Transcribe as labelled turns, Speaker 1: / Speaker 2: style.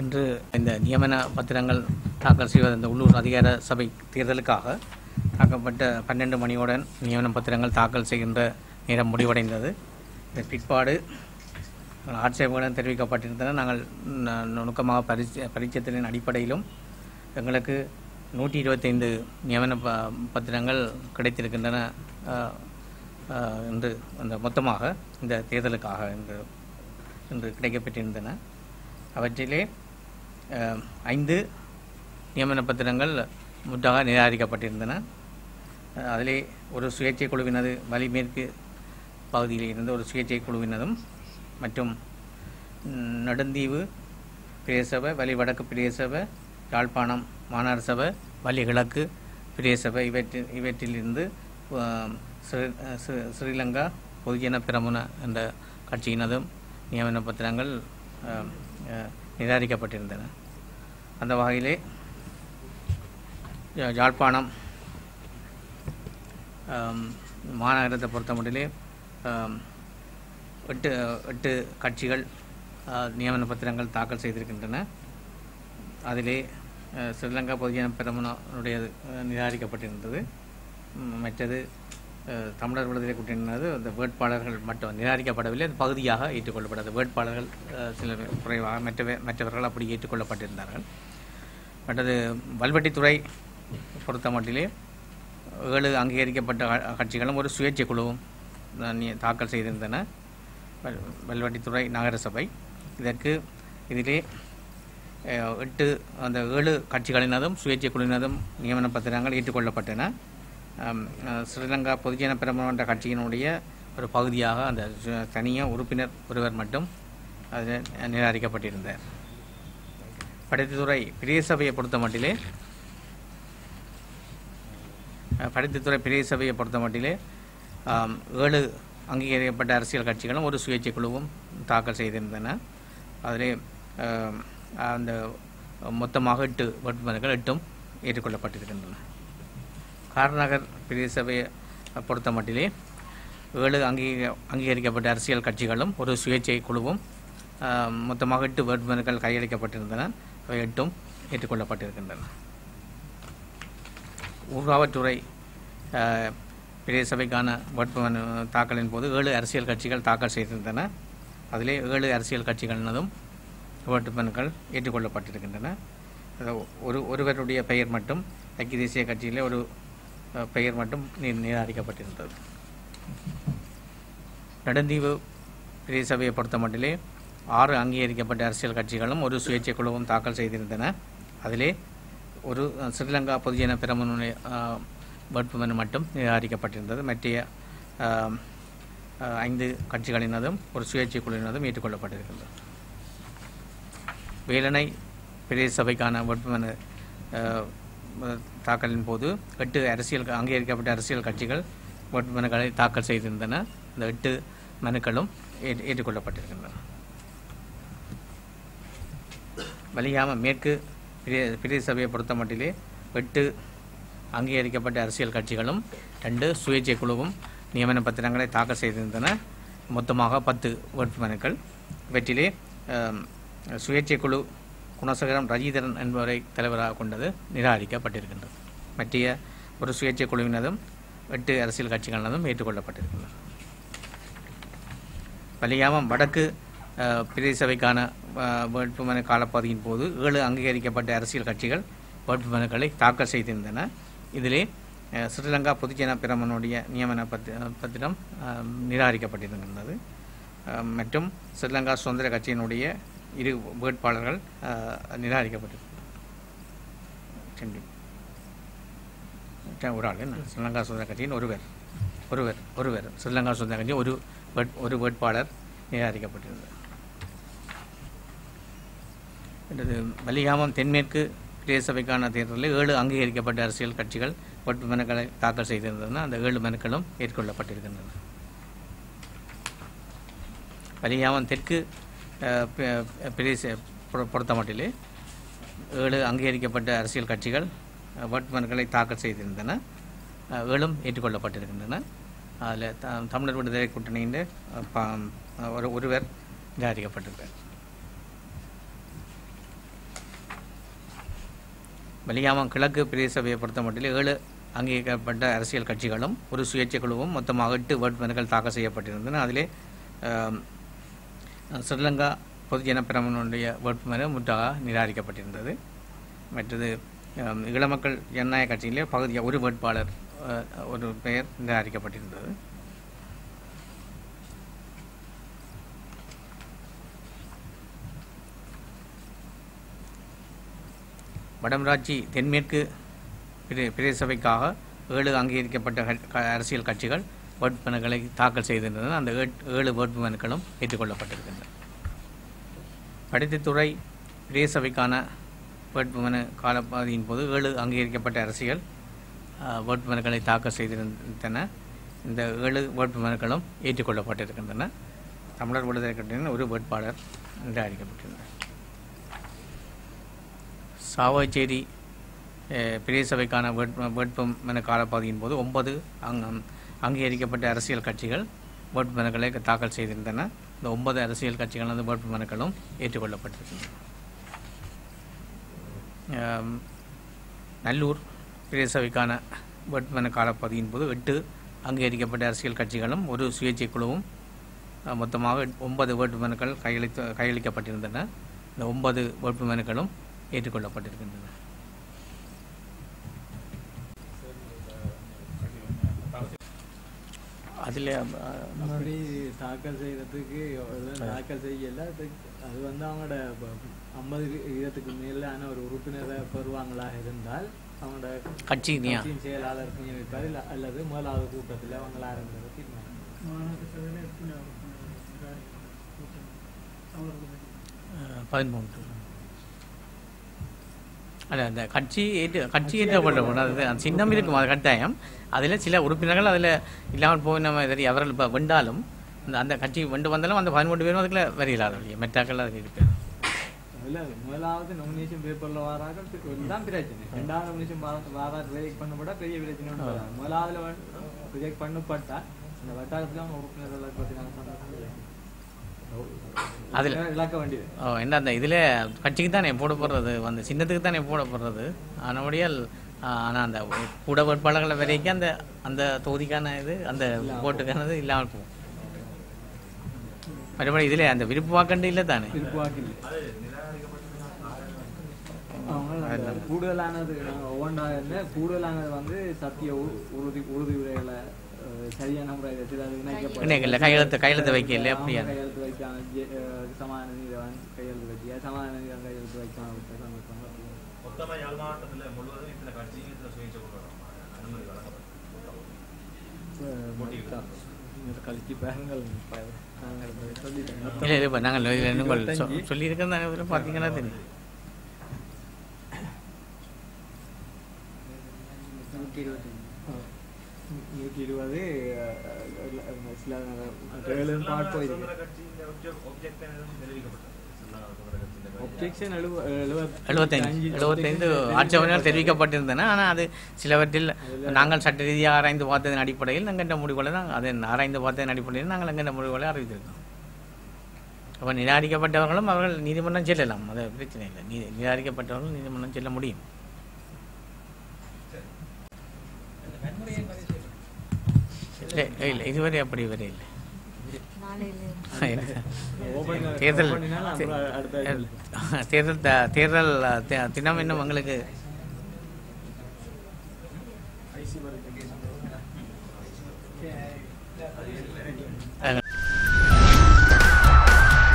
Speaker 1: இன்று இந்த நியமன பத்திரங்கள் தாக்கல் செய்வது இந்த உள்ளூர் அதிகார சபை தேர்தலுக்காக தாக்கப்பட்ட பன்னெண்டு மணியுடன் நியமன பத்திரங்கள் தாக்கல் செய்கின்ற நேரம் முடிவடைந்தது. இந்த பிற்பாடு ஆட்சேபங்களும் தெரிவிக்கப்பட்டிருந்தன. நாங்கள் நுணுக்கமாக பரிச்ச பரிச்சத்தின் அடிப்படையிலும் எங்களுக்கு நூற்றி இருபத்தைந்து நியமன ப பத்திரங்கள் கிடைத்திருக்கின்றன என்று அந்த மொத்தமாக இந்த தேர்தலுக்காக இன்று இன்று கிடைக்கப்பட்டிருந்தன அவற்றிலே ஐந்து நியமன பத்திரங்கள் முற்றாக நிராகரிக்கப்பட்டிருந்தன. அதிலே ஒரு சுயேட்சை குழுவினது வலிமேற்கு பகுதியில் இருந்த ஒரு சுயேட்சை குழுவினதும் மற்றும் நடுந்தீவு நெடுந்தீவு பிரேசபை வலி வடக்கு பிரேசபை யாழ்ப்பாணம் மாநகர சபை வலி கிழக்கு பிரேசபை இவற்றில் இவற்றிலிருந்து ஸ்ரீலங்கா பொதுஜன பிரமுன என்ற கட்சியினதும் நியமன பத்திரங்கள் நிராகரிக்கப்பட்டிருந்தன. அந்த வகையிலே யாழ்ப்பாணம் மாநகரத்தை பொறுத்தமட்டிலே ஆம், எட்டு எட்டு கட்சிகள் நியமன பத்திரங்கள் தாக்கல் செய்திருக்கின்றன. அதிலே ஸ்ரீலங்கா பொதுஜன பெரமுனுடைய நிராகரிக்கப்பட்டிருந்தது. மற்றது தமிழர் விடுதலை கூட்டணியினது அந்த வேட்பாளர்கள் மட்டும் நிராகரிக்கப்படவில்லை. அந்த பகுதியாக ஏற்றுக்கொள்ளப்பட்டது. வேட்பாளர்கள் சில குறைவாக மற்றவை மற்றவர்கள் அப்படி ஏற்றுக்கொள்ளப்பட்டிருந்தார்கள். மற்றது வல்வெட்டித்துறை பொறுத்த மட்டிலே ஏழு அங்கீகரிக்கப்பட்ட கட்சிகளும் ஒரு சுயேட்சை குழுவும் தாக்கல் செய்திருந்தன. வல்வெட்டித்துறை நகரசபை. இதற்கு இதிலே எட்டு அந்த ஏழு கட்சிகளினதும் சுயேட்சை குழுவினதும் நியமன பத்திரங்கள் ஏற்றுக்கொள்ளப்பட்டன. ஸ்ரீலங்கா பொதுஜன பிரமுன கட்சியினுடைய ஒரு பகுதியாக அந்த தனியாக உறுப்பினர் ஒருவர் மட்டும் அதில் நிராகரிக்கப்பட்டிருந்தார். படித்துறை பெரிய சபையை பொறுத்த மட்டிலே படித்துறை படைத்துறை பெரிய சபையை பொறுத்த மட்டிலே ஏழு அங்கீகரிக்கப்பட்ட அரசியல் கட்சிகளும் ஒரு சுயேட்சை குழுவும் தாக்கல் செய்திருந்தன. அதிலே அந்த மொத்தமாக எட்டு வேட்புமனுக்கள் எட்டும் ஏற்றுக்கொள்ளப்பட்டிருக்கின்றன. கார்நகர் பெரிய சபையை பொறுத்த மட்டிலே ஏழு அங்கீக அங்கீகரிக்கப்பட்ட அரசியல் கட்சிகளும் ஒரு சுயேட்சை குழுவும் மொத்தமாக எட்டு வேட்புமனுக்கள் கையளிக்கப்பட்டிருந்தன. அவை எட்டும் ஏற்றுக்கொள்ளப்பட்டிருக்கின்றன. ஊர்காவற்றுறை பெரிய சபைக்கான வேட்புமனு தாக்கலின் போது ஏழு அரசியல் கட்சிகள் தாக்கல் செய்திருந்தன. அதிலே ஏழு அரசியல் கட்சிகளினதும் வேட்புமனுக்கள் ஏற்றுக்கொள்ளப்பட்டிருக்கின்றன. ஒரு ஒருவருடைய பெயர் மட்டும் ஐக்கிய தேசிய கட்சியிலே ஒரு பெயர் மட்டும் நிராகரிக்கப்பட்டிருந்தது. நெடுந்தீவு பெரிய பொறுத்த மட்டிலே ஆறு அங்கீகரிக்கப்பட்ட அரசியல் கட்சிகளும் ஒரு சுயேட்சை குழுவும் தாக்கல் செய்திருந்தன. அதிலே ஒரு ஸ்ரீலங்கா பொதுஜன பிரமுனுடைய வேட்புமனு மட்டும் நிராகரிக்கப்பட்டிருந்தது. மற்ற ஐந்து கட்சிகளினதும் ஒரு சுயேட்சை குழுவினதும் ஏற்றுக்கொள்ளப்பட்டிருக்கின்றது. வேலனை பிரதேச சபைக்கான வேட்புமனு தாக்கலின் போது எட்டு அரசியல் அங்கீகரிக்கப்பட்ட அரசியல் கட்சிகள் வேட்புமனுக்களை தாக்கல் செய்திருந்தன. இந்த எட்டு மனுக்களும் ஏற்றுக்கொள்ளப்பட்டிருக்கின்றன. வலியாம மேற்கு பிரதே பிரதேச சபையை பொறுத்த மட்டிலே எட்டு அங்கீகரிக்கப்பட்ட அரசியல் கட்சிகளும் ரெண்டு சுயேட்சை குழுவும் நியமன பத்திரங்களை தாக்கல் செய்திருந்தன. மொத்தமாக பத்து வேட்புமனுக்கள். இவற்றிலே சுயேட்சை குழு குணசேகரம் ரஜீதரன் என்பவரை தலைவராக கொண்டது நிராகரிக்கப்பட்டிருக்கின்றது. மற்றைய ஒரு சுயேட்சை குழுவினதும் எட்டு அரசியல் கட்சிகளினதும் ஏற்றுக்கொள்ளப்பட்டிருக்கின்றன. வலியாமம் வடக்கு பிரதேசவைக்கான வேட்புமனு காலப்பகுதியின் போது ஏழு அங்கீகரிக்கப்பட்ட அரசியல் கட்சிகள் வேட்புமனுக்களை தாக்கல் செய்திருந்தன. இதிலே ஸ்ரீலங்கா பொதுஜன பிரமனுடைய நியமன பத்திரம் அஹ், நிராகரிக்கப்பட்டிருக்கின்றது. மற்றும் ஸ்ரீலங்கா சுதந்திர கட்சியினுடைய இரு வேட்பாளர்கள் சென்று ஒரு ஆள் என்ன? ஸ்ரீலங்கா சுதந்திர கட்சியின் ஒருவர். ஒருவர் ஒருவர். ஸ்ரீலங்கா சுதந்திர கட்சி ஒரு ஒரு வேட்பாளர் நிராகரிக்கப்பட்டிருந்தார் அடுத்தது வலிகாமம் தென்மேற்கு பிரதேச சபைக்கான தேர்தலில் ஏழு அங்கீகரிக்கப்பட்ட அரசியல் கட்சிகள் வேட்புமனுக்களை தாக்கல் செய்திருந்தன அந்த ஏழு மனுக்களும் ஏற்றுக்கொள்ளப்பட்டிருக்கின்றன. வலிகாமம் தெற்கு பிரதேச பொ- பொறுத்தமட்டிலே ஏழு அங்கீகரிக்கப்பட்ட அரசியல் கட்சிகள் வேட்புமனுக்களை தாக்கல் செய்திருந்தன. ஏழும் ஏற்றுக்கொள்ளப்பட்டிருக்கின்றன. அதில் த தமிழர் விடுதலை கூட்டணியின் ப- ஒரு ஒருவர் நிராகரிக்கப்பட்டிருக்கிறார் வெளியாமம் கிழக்கு பிரதேச சபையை பொறுத்த மட்டில் ஏழு அங்கீகரிக்கப்பட்ட அரசியல் கட்சிகளும் ஒரு சுயேட்சை குழுவும் மொத்தமாக எட்டு வேட்புமனுக்கள் தாக்கல் செய்யப்பட்டிருந்தன. அதிலே ஸ்ரீலங்கா பொதுஜன பிரமனுடைய வேட்புமனு முற்றாக நிராகரிக்கப்பட்டிருந்தது. மற்றது இளமக்கள் ஜனநாயக கட்சியிலே பகுதியாக ஒரு வேட்பாளர் ஒரு பெயர் நிராகரிக்கப்பட்டிருந்தது. வடமராட்சி தென்மேற்கு பிரதேசபைக்காக ஏழு அங்கீகரிக்கப்பட்ட அரசியல் கட்சிகள் வேட்புமனுக்களை தாக்கல் செய்திருந்தன அந்த ஏழு வேட்புமனுக்களும் ஏற்றுக்கொள்ளப்பட்டிருக்கின்றன. படித்துறை பிரதேச சபைக்கான வேட்புமனு காலப்பகுதியின் போது ஏழு அங்கீகரிக்கப்பட்ட அரசியல் வேட்புமனுக்களை தாக்கல் செய்திருந்தன. இந்த ஏழு வேட்புமனுக்களும் ஏற்றுக்கொள்ளப்பட்டிருக்கின்றன. தமிழர் விடுதலை கட்சியின் ஒரு வேட்பாளர் நிராகரிக்கப்பட்டிருந்தார் சாவச்சேரி பிரதேசபைக்கான வேட்பு வேட்புமனு காலப்பகுதியின் போது ஒன்பது அங் அங்கீகரிக்கப்பட்ட அரசியல் கட்சிகள் வேட்புமனுக்களை தாக்கல் செய்திருந்தன. இந்த ஒன்பது அரசியல் கட்சிகளது வேட்புமனுக்களும் ஏற்றுக்கொள்ளப்பட்டிருக்கின்றன நல்லூர் பிரதேச சபைக்கான வேட்புமனு காலப்பகுதியின் போது எட்டு அங்கீகரிக்கப்பட்ட அரசியல் கட்சிகளும் ஒரு சுயேட்சை குழுவும் மொத்தமாக ஒன்பது வேட்புமனுக்கள் கையளித்து கையளிக்கப்பட்டிருந்தன. இந்த ஒன்பது வேட்புமனுக்களும் ஏற்றுக்கொள்ளப்பட்டிருக்கின்றன. அதில்
Speaker 2: அப்படி தாக்கல் செய்யறதுக்கு எல்லாம் தாக்கல் செய்யல. அது வந்து அவங்களோட ஐம்பது வீதத்துக்கு மேலான ஒரு உறுப்பினரை பெறுவாங்களாக இருந்தால் அவங்களோட கட்சியின் செயலாளர் நியமிப்பார் இல்ல அல்லது முதலாவது கூட்டத்தில் அவங்கள ஆரம்பிக்கிற தீர்மானம்
Speaker 1: பதிமூன்று. அல்ல அந்த கட்சி ஏற்று கட்சி ஏற்றப்பட்ட போது அது அந்த சின்னம் இருக்கும் அது கட்டாயம் அதில் சில உறுப்பினர்கள் அதில் இல்லாமல் போய் நம்ம சரி அவர்கள் இப்போ வெண்டாலும் அந்த அந்த கட்சி வெண்டு வந்தாலும் அந்த பதிமூன்று பேரும் அதுக்குள்ள வரையில்லாத வழியே மெட்டாக்கள் அதில் இருக்கு
Speaker 2: முதலாவது நாமினேஷன் பேப்பர்ல வராக தான் பிரச்சனை ரெண்டாவது நாமினேஷன் வாரா ரிஜெக்ட் பண்ணப்பட்டா பெரிய பிரச்சனை. முதலாவதுல ரிஜெக்ட் பண்ணப்பட்டா இந்த வட்டாரத்துல உறுப்பினர்களை நாங்க சொன்னோம்
Speaker 1: அதுல-
Speaker 2: இழக்க வேண்டியது.
Speaker 1: ஓ என்ன அந்த இதில் கட்சிக்கு தானே போடப்படுறது அந்த சின்னத்துக்கு தானே போடப்படுறது ஆனபடியால் ஆனால் அந்த கூட வேட்பாளர்களை வரைக்கும் அந்த அந்த தொகுதிக்கான இது அந்த ஓட்டுக்கானது இல்லாமல் போகும். மறுபடி இதில் அந்த விருப்பு வாக்கண்டு இல்லை தானே?
Speaker 2: கூடுதலானது கூடுதலானது வந்து சத்திய உறுதி உறுதி உரைகளை சரியான முறையில்
Speaker 1: இணைக்கல, கையெழுத்து- கையெழுத்து வைக்கல, அப்படியா?
Speaker 2: கையெழுத்து வைக்காம சமாதான நீதிவான் கையெழுத்து வைக்க சமாதான நீதிவான் கையெழுத்து வைக்காம விட்ட சந்தர்ப்பங்கள் இருக்கு.
Speaker 3: மொத்தமா யாழ் மாவட்டத்தில் முழுவதும் இத்தனை கட்சி இத்தனை சுயேட்சை
Speaker 1: பார்த்தீங்கன்னா தெரியும்
Speaker 2: ஒப்ஜெக்ஷன் எழுப எழுபத்
Speaker 1: எழுபத்தைந்து ஆட்சேபனைகள் தெரிவிக்கப்பட்டிருந்தன. ஆனால் அது சிலவற்றில் நாங்கள் சட்ட ரீதியாக ஆராய்ந்து பார்த்ததன் அடிப்படையில் எங்கள்கிட்ட முடிவுகளை தான் அதை ஆராய்ந்து பார்த்ததன் அடிப்படையில் நாங்கள் எங்கள்கிட்ட முடிவுகளை அறிவித்திருக்கோம் அப்போ நிராகரிக்கப்பட்டவர்களும் அவர்கள் நீதிமன்றம் செல்லலாம். அது பிரச்சனை இல்லை. நீ நிராகரிக்கப்பட்டவர்கள் நீதிமன்றம் செல்ல முடியும். இல்லை இல்லை இதுவரை அப்படி வரை இல்லை. தேர்தல். தேர்தல் த- தேர்தல் தினம் இன்னும் உங்களுக்கு